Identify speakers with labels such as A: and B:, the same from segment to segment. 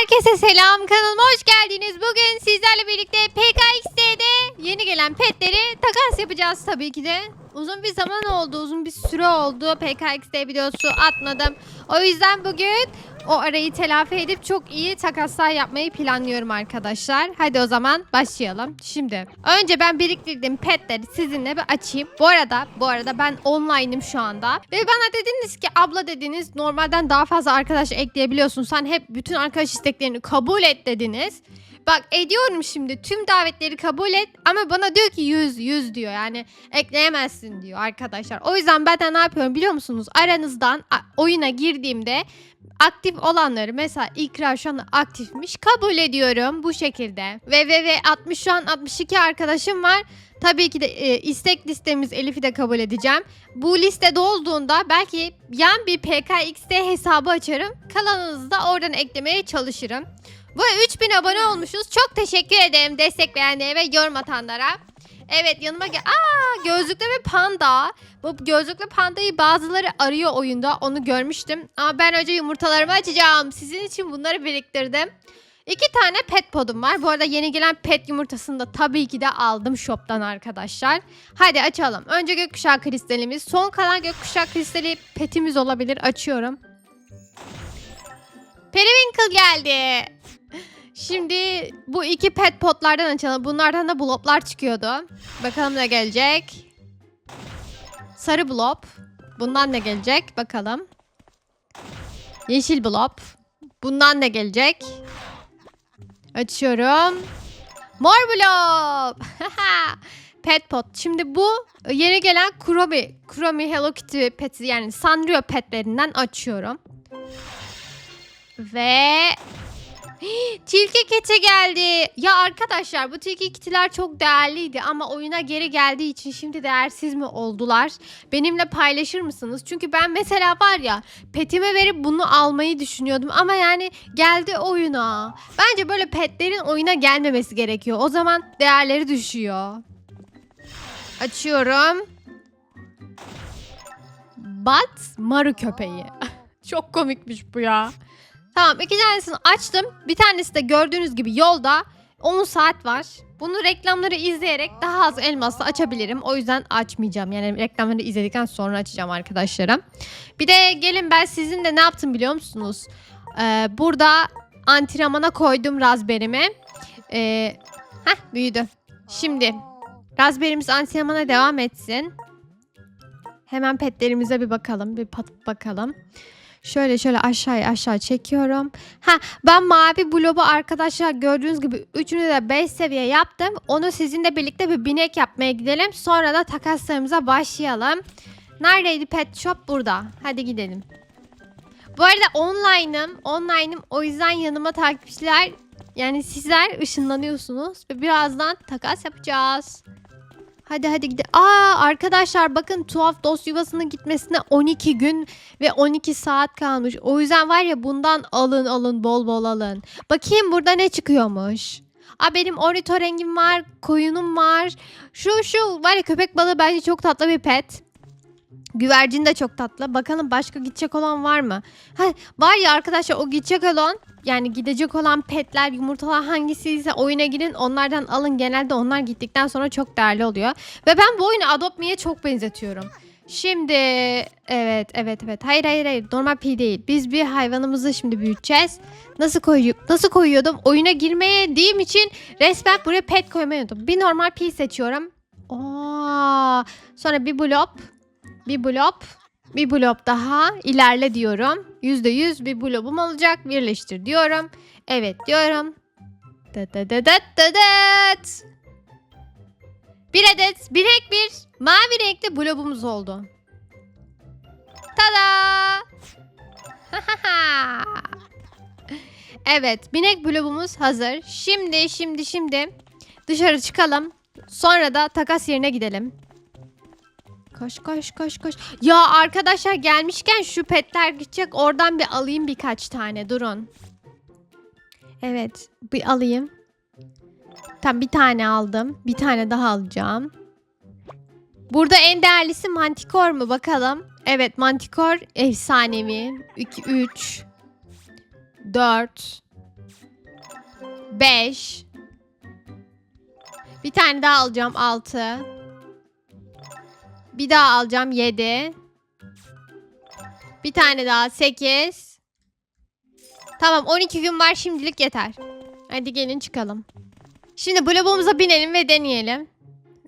A: Herkese selam kanalıma hoş geldiniz. Bugün sizlerle birlikte PKXD'de yeni gelen petleri takas yapacağız tabii ki de. Uzun bir zaman oldu, uzun bir süre oldu PKXD videosu atmadım. O yüzden bugün o arayı telafi edip çok iyi takaslar yapmayı planlıyorum arkadaşlar. Hadi o zaman başlayalım. Şimdi önce ben biriktirdiğim petleri sizinle bir açayım. Bu arada bu arada ben online'ım şu anda. Ve bana dediniz ki abla dediniz normalden daha fazla arkadaş ekleyebiliyorsun. Sen hep bütün arkadaş isteklerini kabul et dediniz. Bak ediyorum şimdi tüm davetleri kabul et ama bana diyor ki 100 100 diyor yani ekleyemezsin diyor arkadaşlar. O yüzden ben de ne yapıyorum biliyor musunuz? Aranızdan oyuna girdiğimde aktif olanları mesela ikra şu an aktifmiş kabul ediyorum bu şekilde. Ve ve ve 60 şu an 62 arkadaşım var. Tabii ki de e, istek listemiz Elif'i de kabul edeceğim. Bu liste dolduğunda belki yan bir PKXD hesabı açarım. Kalanınızı da oradan eklemeye çalışırım. Bu 3000 abone olmuşuz. Çok teşekkür ederim destek verenlere ve yorum atanlara. Evet yanıma gel. Aa gözlüklü bir panda. Bu gözlüklü pandayı bazıları arıyor oyunda. Onu görmüştüm. Ama ben önce yumurtalarımı açacağım. Sizin için bunları biriktirdim. İki tane pet podum var. Bu arada yeni gelen pet yumurtasını da tabii ki de aldım shop'tan arkadaşlar. Hadi açalım. Önce gökkuşağı kristalimiz. Son kalan gökkuşağı kristali petimiz olabilir. Açıyorum. Periwinkle geldi. Şimdi bu iki pet potlardan açalım. Bunlardan da bloplar çıkıyordu. Bakalım ne gelecek. Sarı blop. Bundan ne gelecek? Bakalım. Yeşil blop. Bundan ne gelecek? Açıyorum. Mor blop. pet pot. Şimdi bu yeni gelen Kuromi, Kuromi Hello Kitty peti yani Sanrio petlerinden açıyorum. Ve Tilki kiti geldi. Ya arkadaşlar bu tilki kitiler çok değerliydi ama oyuna geri geldiği için şimdi değersiz mi oldular? Benimle paylaşır mısınız? Çünkü ben mesela var ya petime verip bunu almayı düşünüyordum ama yani geldi oyuna. Bence böyle petlerin oyuna gelmemesi gerekiyor. O zaman değerleri düşüyor. Açıyorum. Bat Maru köpeği. çok komikmiş bu ya. Tamam iki tanesini açtım. Bir tanesi de gördüğünüz gibi yolda 10 saat var. Bunu reklamları izleyerek daha az elmasla açabilirim. O yüzden açmayacağım. Yani reklamları izledikten sonra açacağım arkadaşlarım. Bir de gelin ben sizin de ne yaptım biliyor musunuz? Ee, burada antrenmana koydum razberimi. Ee, heh büyüdü. Şimdi razberimiz antrenmana devam etsin. Hemen petlerimize bir bakalım. Bir pat bakalım. Şöyle şöyle aşağıya aşağı çekiyorum. Ha ben mavi blobu arkadaşlar gördüğünüz gibi üçünü de 5 seviye yaptım. Onu sizinle birlikte bir binek yapmaya gidelim. Sonra da takaslarımıza başlayalım. Neredeydi pet shop? Burada. Hadi gidelim. Bu arada online'ım. Online'ım. O yüzden yanıma takipçiler yani sizler ışınlanıyorsunuz. Ve birazdan takas yapacağız. Hadi hadi gidelim. Aa arkadaşlar bakın tuhaf dost yuvasının gitmesine 12 gün ve 12 saat kalmış. O yüzden var ya bundan alın alın bol bol alın. Bakayım burada ne çıkıyormuş. Aa benim ornitorengim var, koyunum var. Şu şu var ya köpek balığı bence çok tatlı bir pet. Güvercin de çok tatlı. Bakalım başka gidecek olan var mı? Ha, var ya arkadaşlar o gidecek olan yani gidecek olan petler yumurtalar hangisiyse oyuna girin onlardan alın. Genelde onlar gittikten sonra çok değerli oluyor. Ve ben bu oyunu Adopt Me'ye çok benzetiyorum. Şimdi evet evet evet hayır hayır hayır normal pi değil. Biz bir hayvanımızı şimdi büyüteceğiz. Nasıl koyu nasıl koyuyordum? Oyuna girmeye diğim için resmen buraya pet koymayı unuttum. Bir normal pi seçiyorum. Oo, sonra bir blop, bir blop, bir blop daha ilerle diyorum. %100 bir blobum olacak. Birleştir diyorum. Evet diyorum. Dıt dıt dıt dıt dıt. Bir adet bilek bir mavi renkli blobumuz oldu. Tada! evet binek blobumuz hazır. Şimdi şimdi şimdi dışarı çıkalım. Sonra da takas yerine gidelim. Koş koş koş koş. Ya arkadaşlar gelmişken şu petler gidecek. Oradan bir alayım birkaç tane. Durun. Evet. Bir alayım. Tam bir tane aldım. Bir tane daha alacağım. Burada en değerlisi Mantikor mu bakalım. Evet Mantikor efsanevi. 2 3 4 5. Bir tane daha alacağım 6. Bir daha alacağım 7. Bir tane daha 8. Tamam 12 gün var şimdilik yeter. Hadi gelin çıkalım. Şimdi blobumuza binelim ve deneyelim.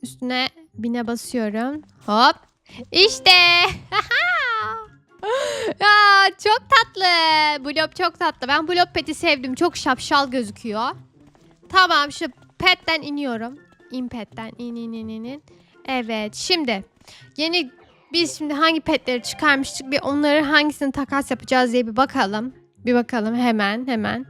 A: Üstüne bine basıyorum. Hop. İşte. ya çok tatlı. Blob çok tatlı. Ben blob peti sevdim. Çok şapşal gözüküyor. Tamam şu petten iniyorum. İn petten. İn in in in. in. Evet şimdi yeni biz şimdi hangi petleri çıkarmıştık bir onları hangisini takas yapacağız diye bir bakalım. Bir bakalım hemen hemen.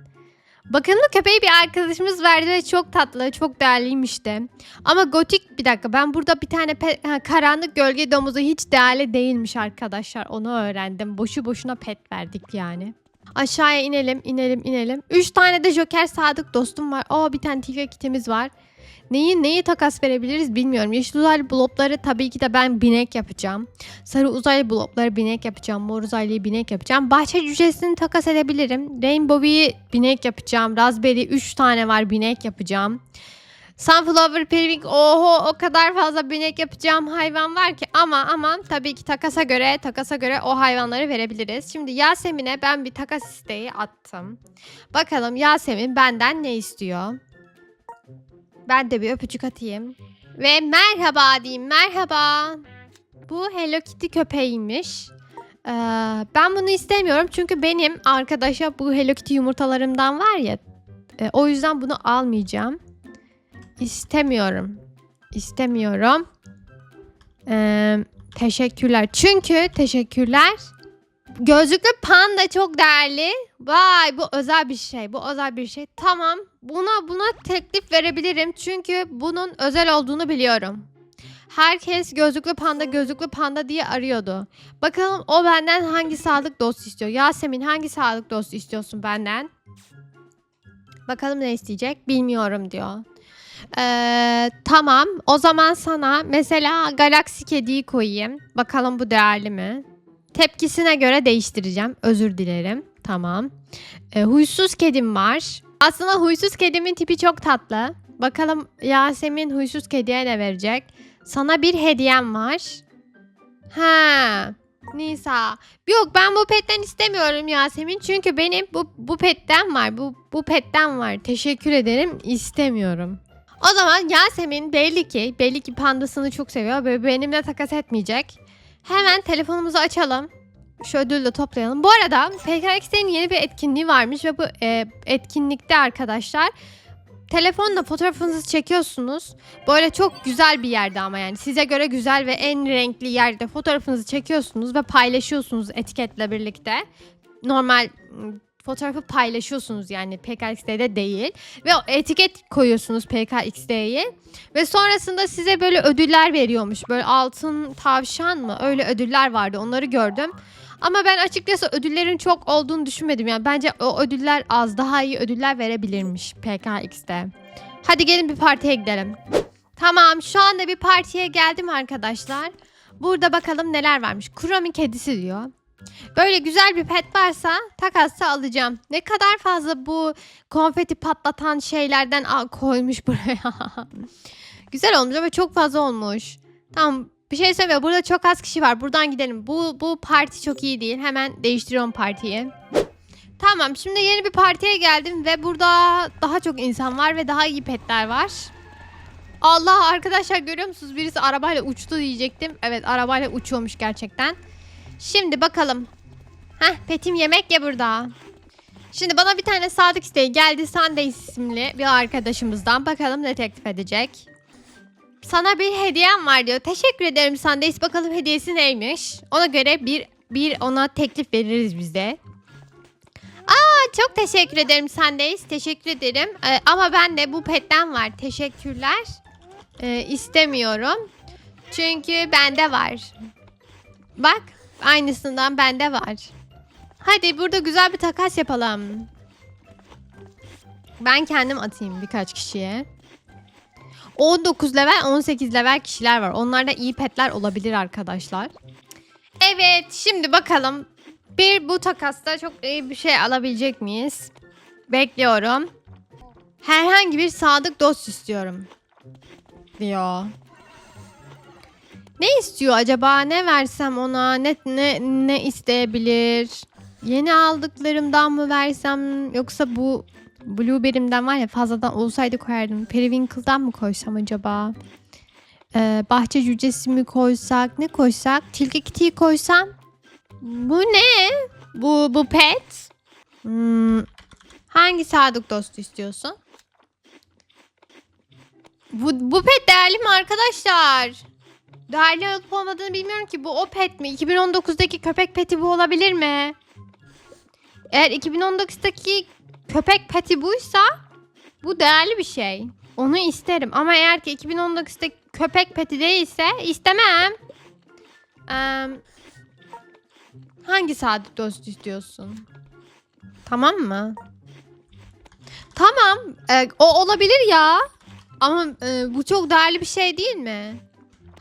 A: Bakımlı köpeği bir arkadaşımız verdi ve çok tatlı, çok değerliymiş de. Ama gotik bir dakika ben burada bir tane pet, ha, karanlık gölge domuzu hiç değerli değilmiş arkadaşlar. Onu öğrendim. Boşu boşuna pet verdik yani. Aşağıya inelim, inelim, inelim. Üç tane de Joker Sadık dostum var. Aa bir tane TV kitimiz var. Neyi neyi takas verebiliriz bilmiyorum. Yeşil uzaylı blopları tabii ki de ben binek yapacağım. Sarı uzaylı blopları binek yapacağım. Mor uzaylıyı binek yapacağım. Bahçe cücesini takas edebilirim. Rainbow'i binek yapacağım. Raspberry 3 tane var binek yapacağım. Sunflower Periwinkle oho o kadar fazla binek yapacağım hayvan var ki ama ama tabii ki takasa göre takasa göre o hayvanları verebiliriz. Şimdi Yasemin'e ben bir takas isteği attım. Bakalım Yasemin benden ne istiyor? Ben de bir öpücük atayım. Ve merhaba diyeyim merhaba. Bu Hello Kitty köpeğiymiş. Ee, ben bunu istemiyorum çünkü benim arkadaşa bu Hello Kitty yumurtalarımdan var ya. e, o yüzden bunu almayacağım. İstemiyorum. İstemiyorum. Ee, teşekkürler. Çünkü teşekkürler. Gözlüklü panda çok değerli. Vay bu özel bir şey. Bu özel bir şey. Tamam. Buna buna teklif verebilirim. Çünkü bunun özel olduğunu biliyorum. Herkes gözlüklü panda gözlüklü panda diye arıyordu. Bakalım o benden hangi sağlık dostu istiyor? Yasemin hangi sağlık dostu istiyorsun benden? Bakalım ne isteyecek? Bilmiyorum diyor. Ee, tamam. O zaman sana mesela Galaxy kediyi koyayım. Bakalım bu değerli mi? Tepkisine göre değiştireceğim. Özür dilerim. Tamam. Ee, huysuz kedim var. Aslında huysuz kedimin tipi çok tatlı. Bakalım Yasemin huysuz kediye ne verecek? Sana bir hediyem var. Ha. Nisa. Yok ben bu petten istemiyorum Yasemin. Çünkü benim bu, bu petten var. Bu, bu petten var. Teşekkür ederim. istemiyorum. O zaman Yasemin belli ki belli ki pandasını çok seviyor ve benimle takas etmeyecek. Hemen telefonumuzu açalım. Şu ödülü de toplayalım. Bu arada PKX'in yeni bir etkinliği varmış ve bu e, etkinlikte arkadaşlar telefonla fotoğrafınızı çekiyorsunuz. Böyle çok güzel bir yerde ama yani size göre güzel ve en renkli yerde fotoğrafınızı çekiyorsunuz ve paylaşıyorsunuz etiketle birlikte. Normal fotoğrafı paylaşıyorsunuz yani PKX'de değil ve etiket koyuyorsunuz PKX'yi ve sonrasında size böyle ödüller veriyormuş. Böyle altın tavşan mı? Öyle ödüller vardı. Onları gördüm. Ama ben açıkçası ödüllerin çok olduğunu düşünmedim. Yani bence o ödüller az. Daha iyi ödüller verebilirmiş PKX'de. Hadi gelin bir partiye gidelim. Tamam şu anda bir partiye geldim arkadaşlar. Burada bakalım neler varmış. Kuromi kedisi diyor. Böyle güzel bir pet varsa takasla alacağım. Ne kadar fazla bu konfeti patlatan şeylerden al- koymuş buraya. güzel olmuş ama çok fazla olmuş. Tamam bir şey söylemiyor. Burada çok az kişi var. Buradan gidelim. Bu bu parti çok iyi değil. Hemen değiştiriyorum partiyi. Tamam şimdi yeni bir partiye geldim ve burada daha çok insan var ve daha iyi petler var. Allah arkadaşlar görüyor musunuz? Birisi arabayla uçtu diyecektim. Evet arabayla uçuyormuş gerçekten. Şimdi bakalım. Heh petim yemek ya burada. Şimdi bana bir tane sadık isteği geldi. Sunday isimli bir arkadaşımızdan. Bakalım ne teklif edecek. Sana bir hediyem var diyor. Teşekkür ederim Sundays. Bakalım hediyesi neymiş. Ona göre bir bir ona teklif veririz biz de. Aa çok teşekkür ederim Sundays. Teşekkür ederim. Ee, ama ben de bu petten var. Teşekkürler. Ee, istemiyorum. Çünkü bende var. Bak aynısından bende var. Hadi burada güzel bir takas yapalım. Ben kendim atayım birkaç kişiye. 19 level 18 level kişiler var. Onlarda iyi petler olabilir arkadaşlar. Evet şimdi bakalım. Bir bu takasta çok iyi bir şey alabilecek miyiz? Bekliyorum. Herhangi bir sadık dost istiyorum. Diyor. Ne istiyor acaba? Ne versem ona? Ne ne ne isteyebilir? Yeni aldıklarımdan mı versem yoksa bu Blueberry'mden var ya fazladan olsaydı koyardım. Periwinkle'dan mı koysam acaba? Ee, bahçe cücesi mi koysak? Ne koysak? Tilki kitiyi koysam? Bu ne? Bu bu pet? Hmm, hangi sadık dostu istiyorsun? Bu, bu pet değerli mi arkadaşlar? Değerli olup olmadığını bilmiyorum ki. Bu o pet mi? 2019'daki köpek peti bu olabilir mi? Eğer 2019'daki köpek peti buysa bu değerli bir şey. Onu isterim. Ama eğer ki 2019'daki köpek peti değilse istemem. Eee, hangi sadık dost istiyorsun? Tamam mı? Tamam. Ee, o olabilir ya. Ama e, bu çok değerli bir şey değil mi?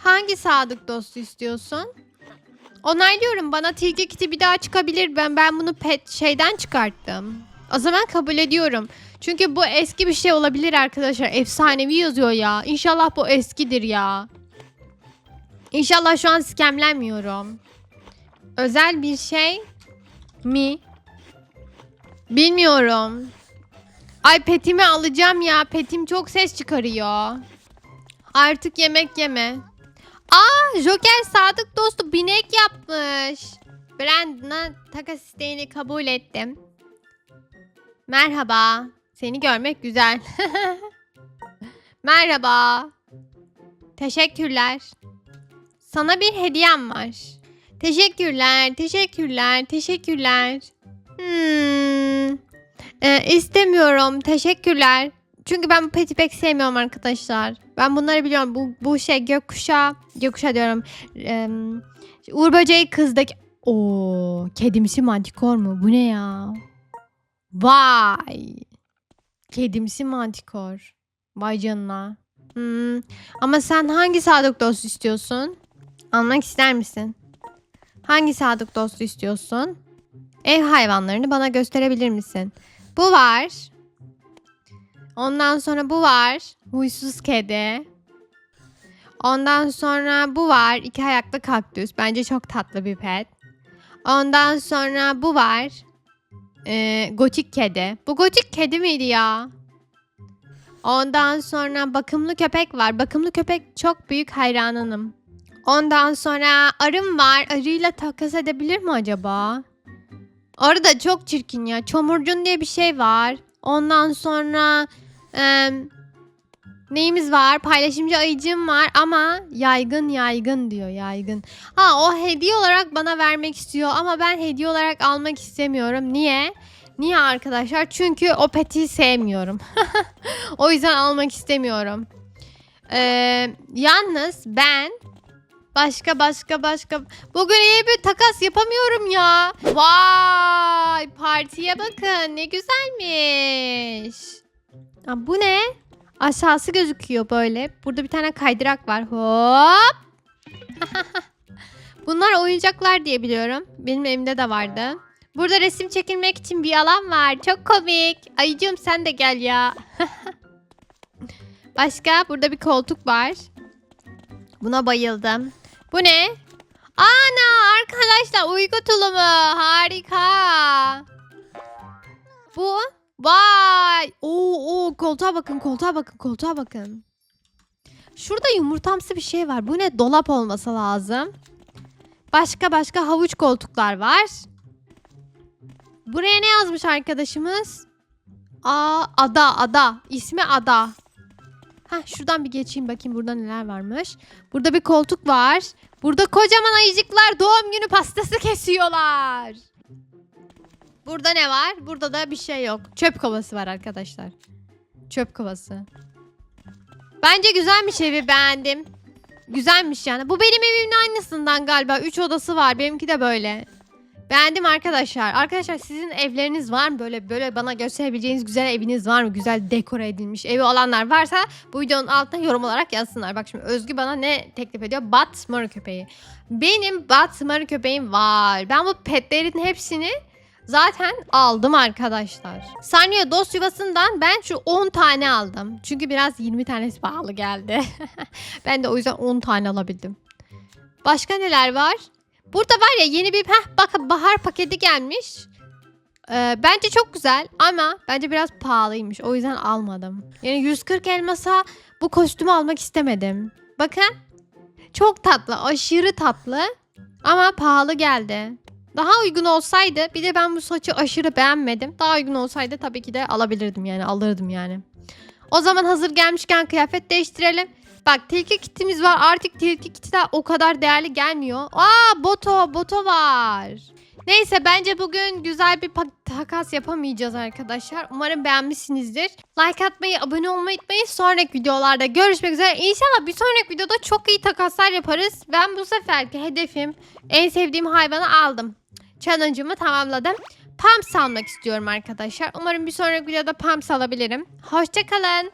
A: Hangi sadık dostu istiyorsun? Onaylıyorum. Bana tilki kiti bir daha çıkabilir. Ben ben bunu pet şeyden çıkarttım. O zaman kabul ediyorum. Çünkü bu eski bir şey olabilir arkadaşlar. Efsanevi yazıyor ya. İnşallah bu eskidir ya. İnşallah şu an skemlenmiyorum. Özel bir şey mi? Bilmiyorum. Ay petimi alacağım ya. Petim çok ses çıkarıyor. Artık yemek yeme. Aa Joker sadık dostu binek yapmış. Brandon'a takas isteğini kabul ettim. Merhaba. Seni görmek güzel. Merhaba. Teşekkürler. Sana bir hediyem var. Teşekkürler, teşekkürler, teşekkürler. Hmm. Ee, istemiyorum. Teşekkürler. Çünkü ben bu peti pek sevmiyorum arkadaşlar. Ben bunları biliyorum. Bu, bu şey gökkuşağı. Gökkuşağı diyorum. Ee, Uğur böceği kızdaki. Oo, kedimsi mantikor mu? Bu ne ya? Vay. Kedimsi mantikor. Vay canına. Hmm. Ama sen hangi sadık dost istiyorsun? Almak ister misin? Hangi sadık dostu istiyorsun? Ev hayvanlarını bana gösterebilir misin? Bu var. Ondan sonra bu var. Huysuz kedi. Ondan sonra bu var. İki ayaklı kaktüs. Bence çok tatlı bir pet. Ondan sonra bu var. Ee, gotik kedi. Bu gotik kedi miydi ya? Ondan sonra bakımlı köpek var. Bakımlı köpek çok büyük hayranınım. Ondan sonra arım var. Arıyla takas edebilir mi acaba? Arı da çok çirkin ya. Çomurcun diye bir şey var. Ondan sonra e, neyimiz var? Paylaşımcı ayıcım var ama yaygın yaygın diyor yaygın. Ha o hediye olarak bana vermek istiyor ama ben hediye olarak almak istemiyorum. Niye? Niye arkadaşlar? Çünkü o peti sevmiyorum. o yüzden almak istemiyorum. Ee, yalnız ben Başka başka başka. Bugün iyi bir takas yapamıyorum ya. Vay partiye bakın ne güzelmiş. Aa, bu ne? Aşağısı gözüküyor böyle. Burada bir tane kaydırak var. Hop. Bunlar oyuncaklar diye biliyorum. Benim evimde de vardı. Burada resim çekilmek için bir alan var. Çok komik. Ayıcığım sen de gel ya. Başka burada bir koltuk var. Buna bayıldım. Bu ne? Ana arkadaşlar uyku tulumu. Harika. Bu vay. Oo, oo koltuğa bakın koltuğa bakın koltuğa bakın. Şurada yumurtamsı bir şey var. Bu ne? Dolap olması lazım. Başka başka havuç koltuklar var. Buraya ne yazmış arkadaşımız? Aa ada ada. İsmi ada. Heh, şuradan bir geçeyim bakayım burada neler varmış. Burada bir koltuk var. Burada kocaman ayıcıklar doğum günü pastası kesiyorlar. Burada ne var? Burada da bir şey yok. Çöp kovası var arkadaşlar. Çöp kovası. Bence güzelmiş evi beğendim. Güzelmiş yani. Bu benim evimin aynısından galiba. Üç odası var. Benimki de böyle. Beğendim arkadaşlar. Arkadaşlar sizin evleriniz var mı? Böyle böyle bana gösterebileceğiniz güzel eviniz var mı? Güzel dekore edilmiş evi olanlar varsa bu videonun altına yorum olarak yazsınlar. Bak şimdi Özgü bana ne teklif ediyor? Bat marı köpeği. Benim bat marı köpeğim var. Ben bu petlerin hepsini zaten aldım arkadaşlar. Saniye dost yuvasından ben şu 10 tane aldım. Çünkü biraz 20 tanesi pahalı geldi. ben de o yüzden 10 tane alabildim. Başka neler var? Burada var ya yeni bir heh, bakın bahar paketi gelmiş. Ee, bence çok güzel ama bence biraz pahalıymış. O yüzden almadım. Yani 140 elmasa bu kostümü almak istemedim. Bakın. Çok tatlı. Aşırı tatlı. Ama pahalı geldi. Daha uygun olsaydı bir de ben bu saçı aşırı beğenmedim. Daha uygun olsaydı tabii ki de alabilirdim yani alırdım yani. O zaman hazır gelmişken kıyafet değiştirelim. Bak tilki kitimiz var. Artık tilki kiti de o kadar değerli gelmiyor. Aa boto boto var. Neyse bence bugün güzel bir takas yapamayacağız arkadaşlar. Umarım beğenmişsinizdir. Like atmayı, abone olmayı unutmayın. Sonraki videolarda görüşmek üzere. İnşallah bir sonraki videoda çok iyi takaslar yaparız. Ben bu seferki hedefim en sevdiğim hayvanı aldım. Challenge'ımı tamamladım. Pumps almak istiyorum arkadaşlar. Umarım bir sonraki videoda Pumps alabilirim. Hoşçakalın.